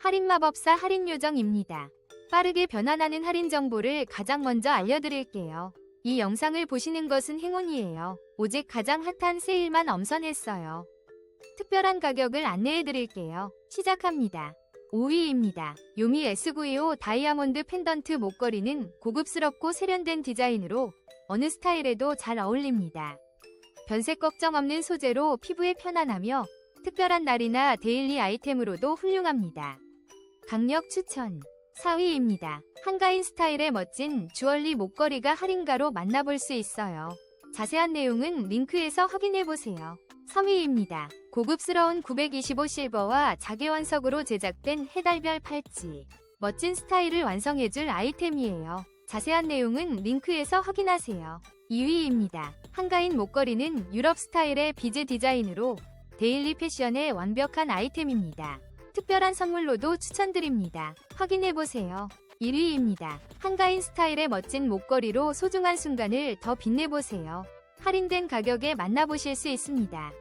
할인 마법사 할인 요정입니다. 빠르게 변환하는 할인 정보를 가장 먼저 알려드릴게요. 이 영상을 보시는 것은 행운이에요. 오직 가장 핫한 세일만 엄선했어요. 특별한 가격을 안내해드릴게요. 시작합니다. 5위입니다. 요미 S925 다이아몬드 펜던트 목걸이는 고급스럽고 세련된 디자인으로 어느 스타일에도 잘 어울립니다. 변색 걱정 없는 소재로 피부에 편안하며 특별한 날이나 데일리 아이템으로도 훌륭합니다. 강력 추천 4위입니다. 한가인 스타일의 멋진 주얼리 목걸이가 할인가로 만나볼 수 있어요. 자세한 내용은 링크에서 확인해보세요. 3위입니다. 고급스러운 925 실버와 자개원석으로 제작된 해달별 팔찌. 멋진 스타일을 완성해줄 아이템이에요. 자세한 내용은 링크에서 확인하세요. 2위입니다. 한가인 목걸이는 유럽 스타일의 비즈 디자인으로 데일리 패션의 완벽한 아이템입니다. 특별한 선물로도 추천드립니다. 확인해보세요. 1위입니다. 한가인 스타일의 멋진 목걸이로 소중한 순간을 더 빛내보세요. 할인된 가격에 만나보실 수 있습니다.